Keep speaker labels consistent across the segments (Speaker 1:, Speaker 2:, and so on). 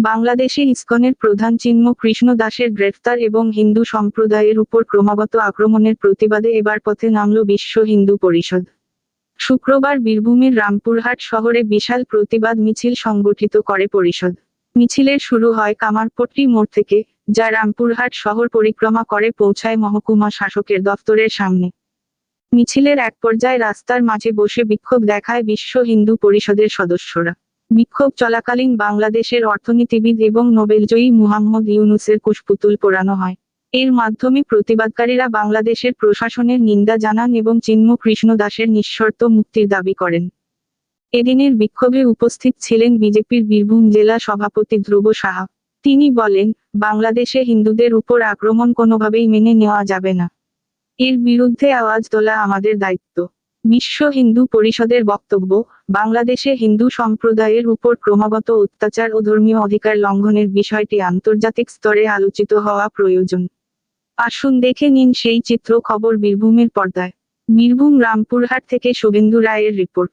Speaker 1: বাংলাদেশে ইসকনের প্রধান চিহ্ন কৃষ্ণ দাসের গ্রেফতার এবং হিন্দু সম্প্রদায়ের উপর ক্রমাগত আক্রমণের প্রতিবাদে এবার পথে নামল বিশ্ব হিন্দু পরিষদ। শুক্রবার বীরভূমের রামপুরহাট শহরে বিশাল প্রতিবাদ মিছিল সংগঠিত করে পরিষদ। মিছিলের শুরু হয় কামারপট্টি মোড় থেকে, যা রামপুরহাট শহর পরিক্রমা করে পৌঁছায় মহকুমা শাসকের দফতরের সামনে। মিছিলের এক পর্যায়ে রাস্তার মাঝে বসে বিক্ষোভ দেখায় বিশ্ব হিন্দু পরিষদের সদস্যরা। বিক্ষোভ চলাকালীন বাংলাদেশের অর্থনীতিবিদ এবং নোবেলজয়ী মুহাম্মদ ইউনুসের কুশপুতুল পোড়ানো হয়। এর মাধ্যমে প্রতিবাদকারীরা বাংলাদেশের প্রশাসনের নিন্দা জানান এবং চিন্ম কৃষ্ণ দাসের নিঃশর্ত মুক্তির দাবি করেন। এদিনের বিক্ষোভে উপস্থিত ছিলেন বিজেপির বীরভূম জেলা সভাপতি ধ্রুব সাহা। তিনি বলেন, বাংলাদেশে হিন্দুদের উপর আক্রমণ কোনোভাবেই মেনে নেওয়া যাবে না। এর বিরুদ্ধে আওয়াজ তোলা আমাদের দায়িত্ব। বিশ্ব হিন্দু পরিষদের বক্তব্য, বাংলাদেশে হিন্দু সম্প্রদায়ের উপর ক্রমাগত অত্যাচার ও ধর্মীয় অধিকার লঙ্ঘনের বিষয়টি আন্তর্জাতিক স্তরে আলোচিত হওয়া প্রয়োজন। আসুন দেখে নিন সেই চিত্র খবর বীরভূমের পর্দায়। বীরভূম রামপুরহাট থেকে শুভেন্দু রায়ের রিপোর্ট।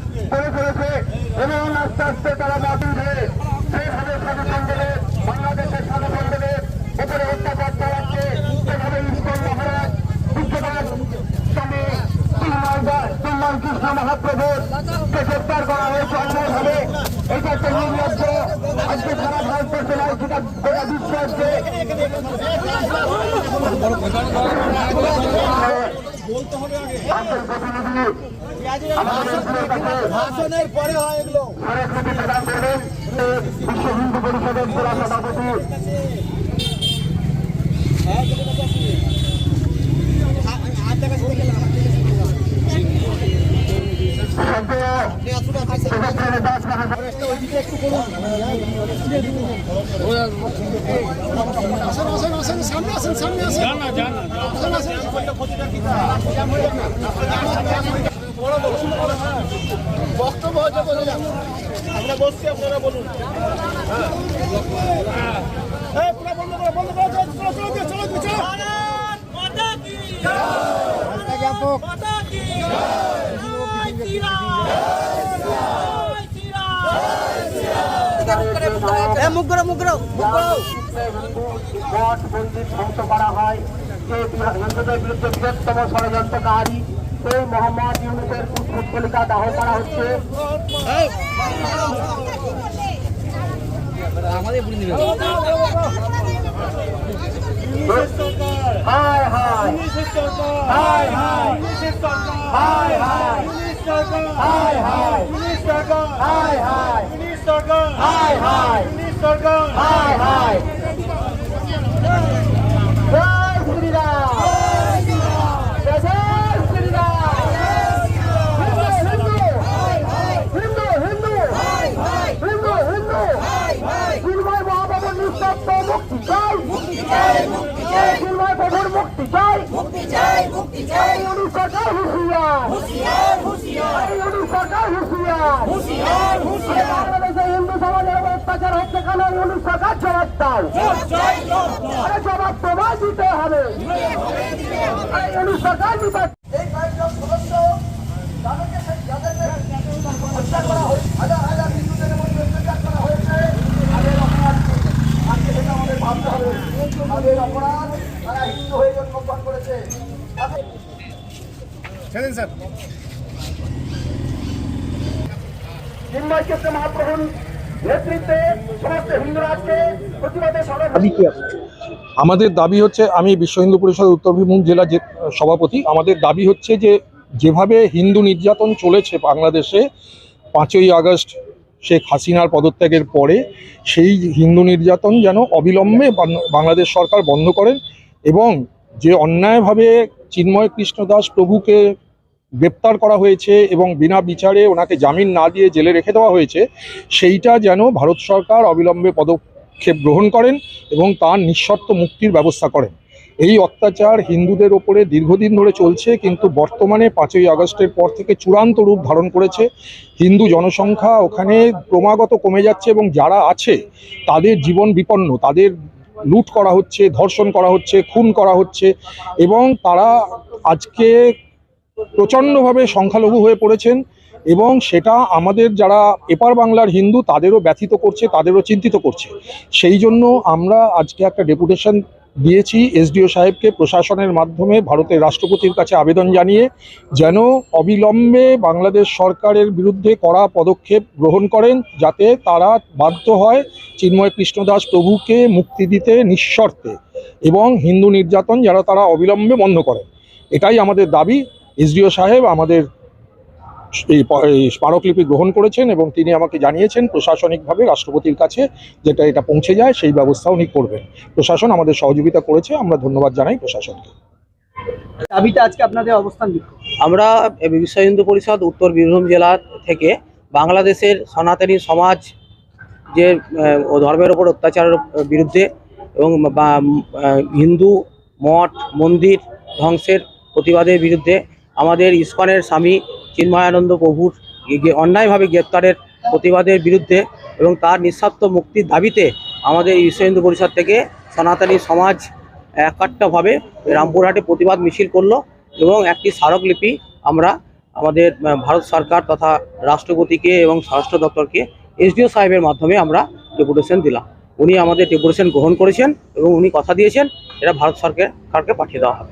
Speaker 2: করে চলেছে এবং আস্তে আস্তে তারা মাটির হয়ে সেইভাবে সাধুসংগের বাংলাদেশের সাধুসংগের উপরে অত্যাচার চালাচ্ছে। সেভাবে ইস্কন মহারাজ তিনমান কৃষ্ণ মহাপ্রভুর কে করা হয়েছে অন্যায়ভাবে। এটা একটা নির্লজ্জ, আজকে সারা রাজ্যের প্রতিনিধি আমাদের এখানের কাছে
Speaker 3: ভাষণের পরে হয় এগুলো।
Speaker 2: বিশ্ব হিন্দু পরিষদের জেলা সভাপতি।
Speaker 3: বক্তব্য আমরা বসছি আপনারা বলুন হ্যাঁ মুখ করো মুখ করো। করো
Speaker 2: মঠ ধ্বংস করা হয় যে হিন্দুদের বিরুদ্ধে বৃহত্তম ষড়যন্ত্রকারী সেই মোহাম্মদ ইউনুসের পুষ্পলিকা দাহ করা হচ্ছে হায় হায় হায় হায় হায় হায় হায় হায় হায় হায় হায় হায় হায় সরকার। হাই হাই জয় শ্রীরাম। মুক্তি চাই। মুক্তি চাই। মুক্তি চাই অনুসরকার হুঁশিয়ার। হুঁশিয়ার হুঁশিয়ার। অত্যাচার হচ্ছে কেন এই উনি সরকার জবাব দাও আরে জবাব তোমায় দিতে হবে। এই উনি সরকার এই কয়েকজন সদস্য তাদেরকে যাদেরকে হত্যা করা হয়েছে। হাজার হাজার হিন্দুদের মধ্যে অত্যাচার করা হয়েছে। তাদের অপরাধ আজকে সেটা আমাদের ভাবতে হবে। তাদের অপরাধ তারা হিন্দু হয়ে জন্মগ্রহণ করেছে। তাদের-
Speaker 3: স্যার।
Speaker 2: চিন্ময় ক্ষেত্রে মহাপ্রভুর নেতৃত্বে সমস্ত হিন্দু প্রতিবাদে
Speaker 4: আমাদের দাবি হচ্ছে, আমি বিশ্ব হিন্দু পরিষদ উত্তর বীরভূম জেলা সভাপতি, আমাদের দাবি হচ্ছে যে, যেভাবে হিন্দু নির্যাতন চলেছে বাংলাদেশে, পাঁচই আগস্ট শেখ হাসিনার পদত্যাগের পরে, সেই হিন্দু নির্যাতন যেন অবিলম্বে বাংলাদেশ সরকার বন্ধ করেন এবং যে অন্যায়ভাবে চিন্ময় কৃষ্ণ দাস প্রভুকে গ্রেপ্তার করা হয়েছে এবং বিনা বিচারে ওনাকে জামিন না দিয়ে জেলে রেখে দেওয়া হয়েছে, সেইটা যেন ভারত সরকার অবিলম্বে পদক্ষেপ গ্রহণ করেন এবং তার নিঃশর্ত মুক্তির ব্যবস্থা করেন। এই অত্যাচার হিন্দুদের ওপরে দীর্ঘদিন ধরে চলছে, কিন্তু বর্তমানে পাঁচই আগস্টের পর থেকে চূড়ান্ত রূপ ধারণ করেছে। হিন্দু জনসংখ্যা ওখানে ক্রমাগত কমে যাচ্ছে এবং যারা আছে, তাদের জীবন বিপন্ন, তাদের লুট করা হচ্ছে, ধর্ষণ করা হচ্ছে, খুন করা হচ্ছে এবং তারা আজকে প্রচণ্ডভাবে সংখ্যালঘু হয়ে পড়েছেন এবং সেটা আমাদের যারা এপার বাংলার হিন্দু, তাদেরও ব্যথিত করছে, তাদেরও চিন্তিত করছে। সেই জন্য আমরা আজকে একটা ডেপুটেশন দিয়েছি এসডিও সাহেবকে প্রশাসনের মাধ্যমে ভারতের রাষ্ট্রপতির কাছে আবেদন জানিয়ে, যেন অবিলম্বে বাংলাদেশ সরকারের বিরুদ্ধে কড়া পদক্ষেপ গ্রহণ করেন, যাতে তারা বাধ্য হয় চিন্ময় কৃষ্ণদাস প্রভুকে মুক্তি দিতে নিঃশর্তে এবং হিন্দু নির্যাতন যারা তারা অবিলম্বে বন্ধ করেন। এটাই আমাদের দাবি। এসডিও সাহেব আমাদের এই স্মারকলিপি গ্রহণ করেছেন এবং তিনি আমাকে জানিয়েছেন প্রশাসনিকভাবে রাষ্ট্রপতির কাছে যেটা এটা পৌঁছে যায় সেই ব্যবস্থা উনি করবেন। প্রশাসন আমাদের সহযোগিতা করেছে আমরা ধন্যবাদ জানাই প্রশাসনকে।
Speaker 5: দাবিতে আজকে আপনাদের অবস্থান
Speaker 6: আমরা বিশ্ব হিন্দু পরিষদ উত্তর বীরভূম জেলা থেকে বাংলাদেশের সনাতনী সমাজ যে ধর্মের ওপর অত্যাচারের বিরুদ্ধে এবং হিন্দু মঠ মন্দির ধ্বংসের প্রতিবাদের বিরুদ্ধে আমাদের ইস্কনের স্বামী চিন্ময়ানন্দ প্রভুর অন্যায়ভাবে গ্রেপ্তারের প্রতিবাদের বিরুদ্ধে এবং তার নিঃস্বার্থ মুক্তির দাবিতে আমাদের বিশ্ব হিন্দু পরিষদ থেকে সনাতনী সমাজ একাট্টাভাবে রামপুরহাটে প্রতিবাদ মিছিল করল এবং একটি স্মারকলিপি আমরা আমাদের ভারত সরকার তথা রাষ্ট্রপতিকে এবং স্বরাষ্ট্র দপ্তরকে এসডিও সাহেবের মাধ্যমে আমরা ডেপুটেশন দিলাম। উনি আমাদের ডেপুটেশন গ্রহণ করেছেন এবং উনি কথা দিয়েছেন, এটা ভারত সরকার, সরকারকে পাঠিয়ে দেওয়া হবে।